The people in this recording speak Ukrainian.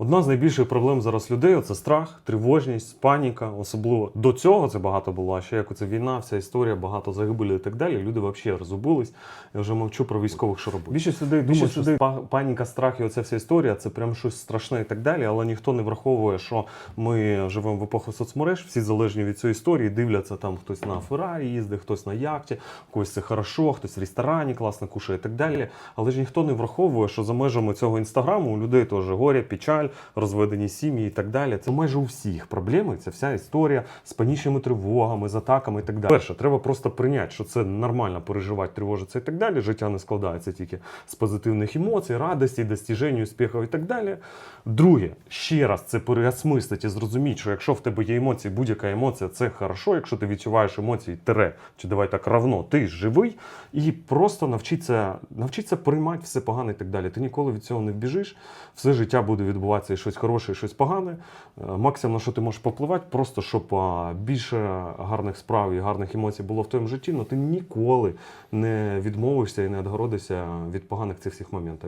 Одна з найбільших проблем зараз людей це страх, тривожність, паніка. Особливо до цього це багато було. А ще як оце війна, вся історія, багато загибелі і так далі. Люди взагалі розгубились. Я вже мовчу про військових, що робить. Більшість людей думають, що па- паніка, страх і оця вся історія це прям щось страшне і так далі. Але ніхто не враховує, що ми живемо в епоху соцмереж, всі залежні від цієї історії, дивляться там хтось на Феррарі їздить, хтось на яхті, когось це хорошо, хтось в ресторані класно кушає і так далі. Але ж ніхто не враховує, що за межами цього інстаграму у людей теж горя, печаль, розведені сім'ї і так далі. Це майже у всіх проблеми. Це вся історія з панічними тривогами, з атаками і так далі. Перше, треба просто прийняти, що це нормально переживати, тривожитися і так далі. Життя не складається тільки з позитивних емоцій, радості, достіжень, успіхів і так далі. Друге, ще раз це переосмислити і зрозуміти, що якщо в тебе є емоції, будь-яка емоція це хорошо, якщо ти відчуваєш емоції, тере, чи давай так равно, ти живий, і просто навчитися, навчитися приймати все погане і так далі. Ти ніколи від цього не вбіжиш, все життя буде відбуватися і щось хороше, щось погане. Е, Максимум, на що ти можеш попливати, просто щоб більше гарних справ і гарних емоцій було в твоєму житті, але ти ніколи не відмовишся і не відгородишся від поганих цих всіх моментів.